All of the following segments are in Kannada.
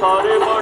সর্ব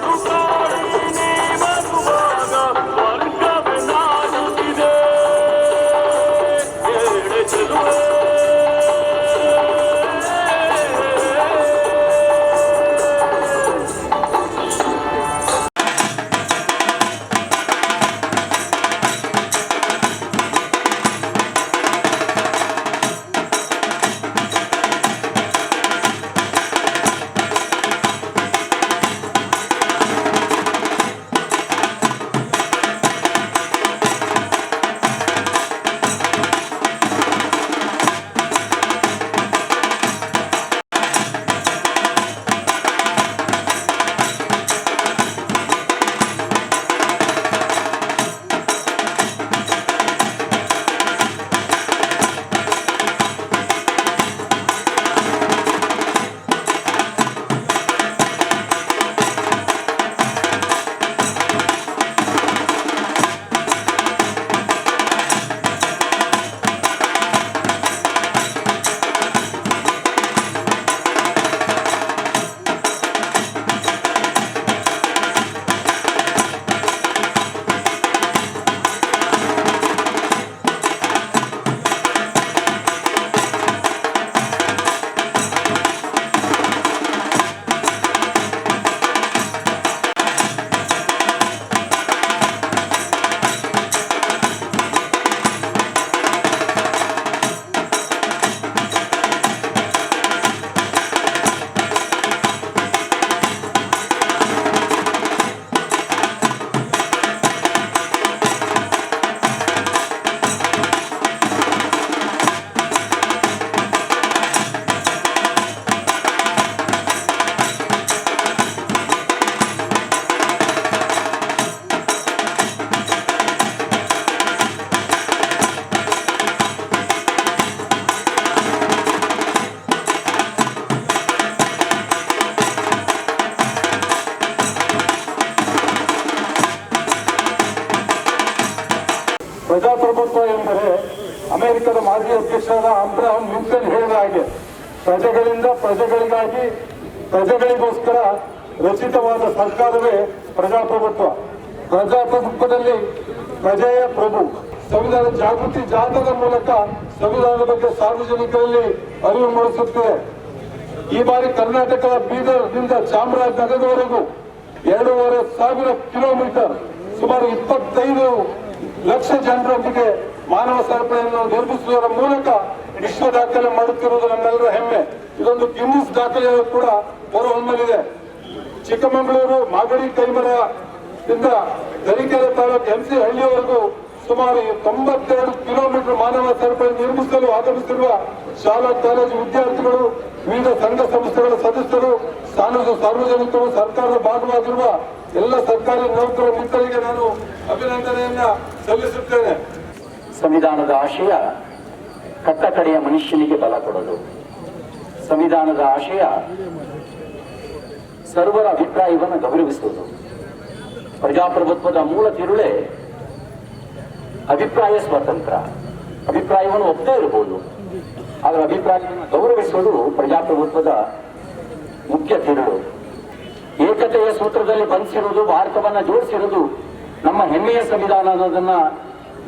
ಎಂದರೆ ಅಮೆರಿಕದ ಮಾಜಿ ಅಧ್ಯಕ್ಷರಾದ ಅಬ್ರಹಾಂ ಲಿಂಕನ್ ಹೇಳಿದ ಹಾಗೆ, ಪ್ರಜೆಗಳಿಂದ ಪ್ರಜೆಗಳಿಗಾಗಿ, ಪ್ರಜೆಗಳಿಗೋಸ್ಕರ ರಚಿತವಾದ ಸರ್ಕಾರವೇ ಪ್ರಜಾಪ್ರಭುತ್ವ. ಪ್ರಜಾಪ್ರಭುತ್ವದಲ್ಲಿ ಪ್ರಜೆಯ ಪ್ರಭು. ಸಂವಿಧಾನ ಜಾಗೃತಿ ಜಾಥದ ಮೂಲಕ ಸಂವಿಧಾನದ ಬಗ್ಗೆ ಸಾರ್ವಜನಿಕರಲ್ಲಿ ಅರಿವು ಮೂಡಿಸುತ್ತಿದೆ. ಈ ಬಾರಿ ಕರ್ನಾಟಕದ ಬೀದರ್ನಿಂದ ಚಾಮರಾಜನಗರದವರೆಗೂ ಎರಡೂವರೆ ಸಾವಿರ ಕಿಲೋಮೀಟರ್, ಸುಮಾರು ಇಪ್ಪತ್ತೈದು ಲಕ್ಷ ಜನರೊಂದಿಗೆ ಮಾನವ ಸರಪಳಿಯನ್ನು ನಿರ್ಮಿಸುವುದರ ಮೂಲಕ ವಿಶ್ವ ದಾಖಲೆ ಮಾಡುತ್ತಿರುವುದು ನಮ್ಮೆಲ್ಲರ ಹೆಮ್ಮೆ. ಇದೊಂದು ಗಿನ್ನಿಸ್ ದಾಖಲೆ ಕೂಡ ಹೊರಹೊಮ್ಮಲಿದೆ. ಚಿಕ್ಕಮಗಳೂರು ಮಾಗಡಿ ಕೈಮರದಿಂದ ತರೀಕೆರೆ ತಾಲೂಕು ಎಂಸಿ ಹಳ್ಳಿಯವರೆಗೂ ಸುಮಾರು ತೊಂಬತ್ತೆರಡು ಕಿಲೋಮೀಟರ್ ಮಾನವ ಸರಪಳಿ ನಿರ್ಮಿಸಲು ಆಗಮಿಸಿರುವ ಶಾಲಾ ಕಾಲೇಜು ವಿದ್ಯಾರ್ಥಿಗಳು, ವಿವಿಧ ಸಂಘ ಸಂಸ್ಥೆಗಳ ಸದಸ್ಯರು ಸಾರ್ವಜ ಸಾರ್ವಜನಿಕರು, ಸರ್ಕಾರದ ಭಾಗವಾಗಿರುವ ಎಲ್ಲ ಸರ್ಕಾರಿ ನೌಕರ ಮಿತ್ರರಿಗೆ ನಾನು ಅಭಿನಂದನೆಯನ್ನ ಸಲ್ಲಿಸುತ್ತೇನೆ. ಸಂವಿಧಾನದ ಆಶಯ ಕಟ್ಟಕಡೆಯ ಮನುಷ್ಯನಿಗೆ ಬಲ ಕೊಡೋದು. ಸಂವಿಧಾನದ ಆಶಯ ಸರ್ವರ ಅಭಿಪ್ರಾಯವನ್ನು ಗೌರವಿಸುವುದು. ಪ್ರಜಾಪ್ರಭುತ್ವದ ಮೂಲ ತಿರುಳೆ ಅಭಿಪ್ರಾಯ ಸ್ವಾತಂತ್ರ್ಯ ಅಭಿಪ್ರಾಯವನ್ನು ಒಪ್ಪದೇ ಇರಬಹುದು. ಆದರೆ ಅಭಿಪ್ರಾಯವನ್ನು ಗೌರವಿಸುವುದು ಪ್ರಜಾಪ್ರಭುತ್ವದ ಮುಖ್ಯ ತಿರುಳು. ಏಕತೆಯ ಸೂತ್ರದಲ್ಲಿ ಬಂಧಿಸಿರುವುದು, ಭಾರತವನ್ನ ಜೋಡಿಸಿರುವುದು ನಮ್ಮ ಹೆಮ್ಮೆಯ ಸಂವಿಧಾನ ಅನ್ನೋದನ್ನ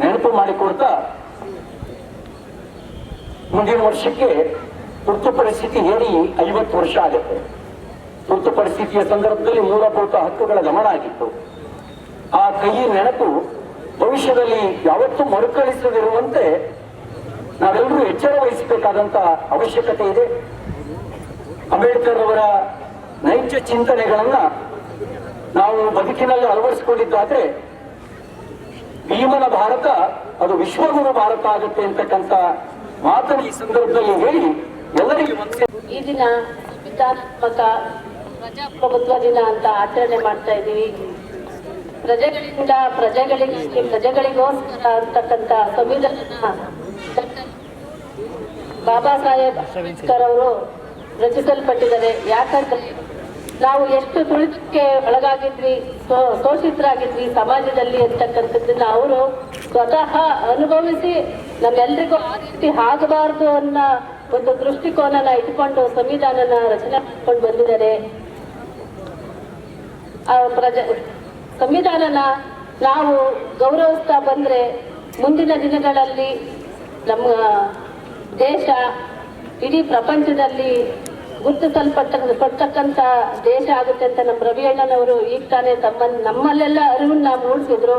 ನೆನಪು ಮಾಡಿಕೊಡ್ತಾ ಮುಂದಿನ ವರ್ಷಕ್ಕೆ ತುರ್ತು ಪರಿಸ್ಥಿತಿ ಹೇಳಿ ಐವತ್ತು ವರ್ಷ ಆಗುತ್ತೆ. ತುರ್ತು ಪರಿಸ್ಥಿತಿಯ ಸಂದರ್ಭದಲ್ಲಿ ಮೂಲಭೂತ ಹಕ್ಕುಗಳ ಗಮನ ಆಗಿತ್ತು. ಆ ಕೈಯಿ ನೆನಪು ಭವಿಷ್ಯದಲ್ಲಿ ಯಾವತ್ತೂ ಮರುಕಳಿಸದಿರುವಂತೆ ನಾವೆಲ್ಲರೂ ಎಚ್ಚರ ವಹಿಸಬೇಕಾದಂತ ಅವಶ್ಯಕತೆ ಇದೆ. ಅಂಬೇಡ್ಕರ್ ಅವರ ನೈಜ ಚಿಂತನೆಗಳನ್ನ ನಾವು ಬದುಕಿನಲ್ಲಿ ಅಳವಡಿಸಿಕೊಂಡಿದ್ದಾದ್ರೆ ಭೀಮನ ಭಾರತ, ಅದು ವಿಶ್ವಗುರು ಭಾರತ ಆಗುತ್ತೆ ಅಂತಕ್ಕಂಥ ಮಾತನ್ನು ಈ ಸಂದರ್ಭದಲ್ಲಿ ಹೇಳಿ ಎಲ್ಲರಿಗೂ ಈ ದಿನ ಸಂವಿಧಾನಾತ್ಮಕ ಪ್ರಜಾಪ್ರಭುತ್ವ ದಿನ ಅಂತ ಆಚರಣೆ ಮಾಡ್ತಾ ಇದ್ದೀವಿ. ಪ್ರಜೆಗಳಿಂದ ಪ್ರಜೆಗಳಿಗೆ, ಪ್ರಜೆಗಳಿಗೋಸ್ಕರ ಅಂತಕ್ಕಂಥ ಸಂವಿಧಾನ ಬಾಬಾ ಸಾಹೇಬ್ ಅಂಬೇಡ್ಕರ್ ಅವರು ರಚಿಸಲ್ಪಟ್ಟಿದ್ದಾರೆ. ಯಾಕಂದ್ರೆ ನಾವು ಎಷ್ಟು ತುಳಿತಕ್ಕೆ ಒಳಗಾಗಿದ್ವಿ ಶೋಷಿತರಾಗಿದ್ವಿ ಸಮಾಜದಲ್ಲಿ ಅಂತಕ್ಕಂಥದ್ದನ್ನ ಅವರು ಸ್ವತಃ ಅನುಭವಿಸಿ ನಮ್ಮೆಲ್ರಿಗೂ ಆ ರೀತಿ ಆಗಬಾರ್ದು ಅನ್ನೋ ಒಂದು ದೃಷ್ಟಿಕೋನನ ಇಟ್ಕೊಂಡು ಸಂವಿಧಾನನ ರಚನೆ ಮಾಡ್ಕೊಂಡು ಬಂದಿದ್ದಾರೆ. ಪ್ರಜ, ಸಂವಿಧಾನನ ನಾವು ಗೌರವಿಸ್ತಾ ಬಂದರೆ ಮುಂದಿನ ದಿನಗಳಲ್ಲಿ ನಮ್ಮ ದೇಶ, ಇಡೀ ಪ್ರಪಂಚದಲ್ಲಿ ಗುರುತಿಸಲ್ಪಟ್ಟ ಕೊಡ್ತಕ್ಕಂಥ ದೇಶ ಆಗುತ್ತೆ ಅಂತ ನಮ್ಮ ರವಿ ಅಣ್ಣನವರು ಈಗ ತಾನೇ ತಮ್ಮ ನಮ್ಮಲ್ಲೆಲ್ಲ ಅರಿವನ್ನ ಮೂಡಿಸಿದ್ರು.